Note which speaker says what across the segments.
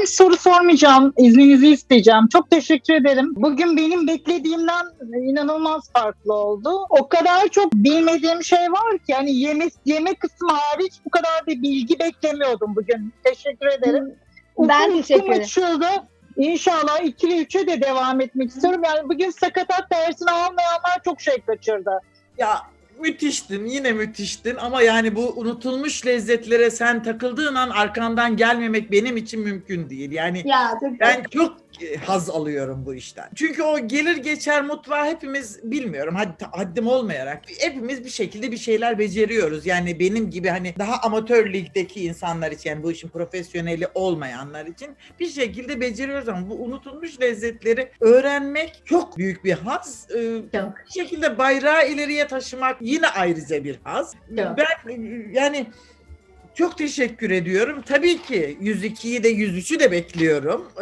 Speaker 1: Ben soru sormayacağım. İzninizi isteyeceğim. Çok teşekkür ederim. Bugün benim beklediğimden inanılmaz farklı oldu. O kadar çok bilmediğim şey var ki hani yeme, yeme kısmı hariç bu kadar bir bilgi beklemiyordum bugün. Teşekkür ederim.
Speaker 2: Ben
Speaker 1: Ufkum
Speaker 2: teşekkür ederim.
Speaker 1: açıldı. İnşallah 2 ile 3'e de devam etmek istiyorum. Yani bugün sakatat dersini almayanlar çok şey kaçırdı.
Speaker 3: Ya müthiştin yine müthiştin ama yani bu unutulmuş lezzetlere sen takıldığın an arkandan gelmemek benim için mümkün değil. Yani
Speaker 2: Ya
Speaker 3: ben çok haz alıyorum bu işten. Çünkü o gelir geçer mutfağı hepimiz bilmiyorum had- haddim olmayarak hepimiz bir şekilde bir şeyler beceriyoruz. Yani benim gibi hani daha amatör ligdeki insanlar için yani bu işin profesyoneli olmayanlar için bir şekilde beceriyoruz ama bu unutulmuş lezzetleri öğrenmek çok büyük bir haz. Ee,
Speaker 2: Çok.
Speaker 3: bir şekilde bayrağı ileriye taşımak yine ayrıca bir haz.
Speaker 2: Çok.
Speaker 3: Ben e, yani çok teşekkür ediyorum. Tabii ki 102'yi de 103'ü de bekliyorum.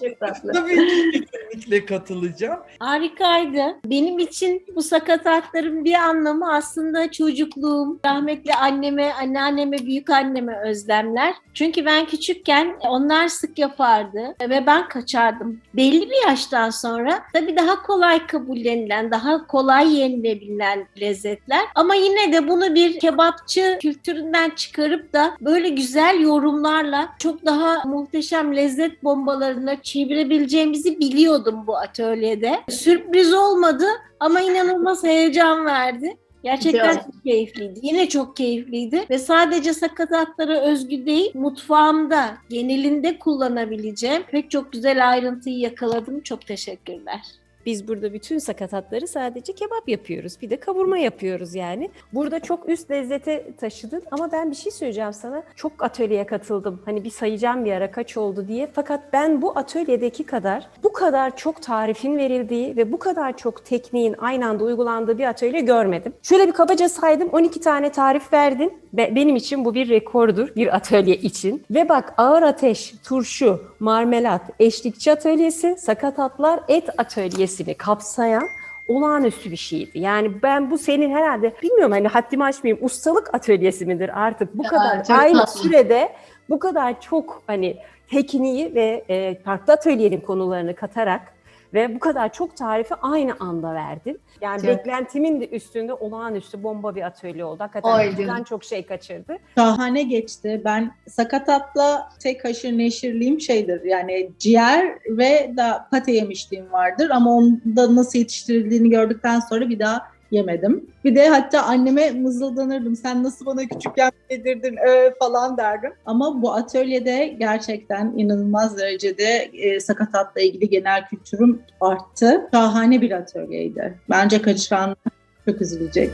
Speaker 2: Çok tatlı.
Speaker 3: Tabii ki kesinlikle katılacağım.
Speaker 4: Harikaydı. Benim için bu sakatatların bir anlamı aslında çocukluğum, rahmetli anneme, anneanneme, büyük anneme özlemler. Çünkü ben küçükken onlar sık yapardı ve ben kaçardım. Belli bir yaştan sonra tabii daha kolay kabullenilen, daha kolay yenilebilen lezzetler. Ama yine de bunu bir kebapçı kültüründen çıkarıp da böyle güzel yorumlarla çok daha muhteşem lezzet bombalarına çevirebileceğimizi biliyordum bu atölyede. Sürpriz olmadı ama inanılmaz heyecan verdi. Gerçekten
Speaker 2: Çok.
Speaker 4: çok keyifliydi. Yine çok keyifliydi ve sadece sakatatlara özgü değil, mutfağımda genelinde kullanabileceğim pek çok güzel ayrıntıyı yakaladım. Çok teşekkürler.
Speaker 5: Biz burada bütün sakatatları sadece kebap yapıyoruz. Bir de kavurma yapıyoruz yani. Burada çok üst lezzete taşıdın ama ben bir şey söyleyeceğim sana. Çok atölyeye katıldım. Hani bir sayacağım bir ara kaç oldu diye. Fakat ben bu atölyedeki kadar bu kadar çok tarifin verildiği ve bu kadar çok tekniğin aynı anda uygulandığı bir atölye görmedim. Şöyle bir kabaca saydım 12 tane tarif verdin. Be- benim için bu bir rekordur bir atölye için. Ve bak ağır ateş, turşu, marmelat, eşlikçi atölyesi, sakatatlar, et atölyesini kapsayan olağanüstü bir şeydi. Yani ben bu senin herhalde bilmiyorum hani haddimi aşmayayım ustalık atölyesi midir artık bu
Speaker 2: Ya,
Speaker 5: kadar aynı
Speaker 2: tatlı.
Speaker 5: sürede bu kadar çok hani tekniği ve e, farklı atölyenin konularını katarak ve bu kadar çok tarifi aynı anda verdin. Yani
Speaker 2: Çok.
Speaker 5: beklentimin de üstünde olağanüstü bomba bir atölye oldu. Hakikaten
Speaker 2: Oy
Speaker 5: bizden
Speaker 2: canım.
Speaker 5: çok şey kaçırdı.
Speaker 6: Şahane geçti. Ben sakatatla tek haşır neşirliğim şeydir. Yani ciğer ve da pate yemişliğim vardır. Ama onda nasıl yetiştirildiğini gördükten sonra bir daha yemedim. Bir de hatta anneme mızıldanırdım. Sen nasıl bana küçükken yedirdin ö falan derdim. Ama bu atölyede gerçekten inanılmaz derecede e, sakatatla ilgili genel kültürüm arttı. Şahane bir atölyeydi. Bence kaçıran çok üzülecek.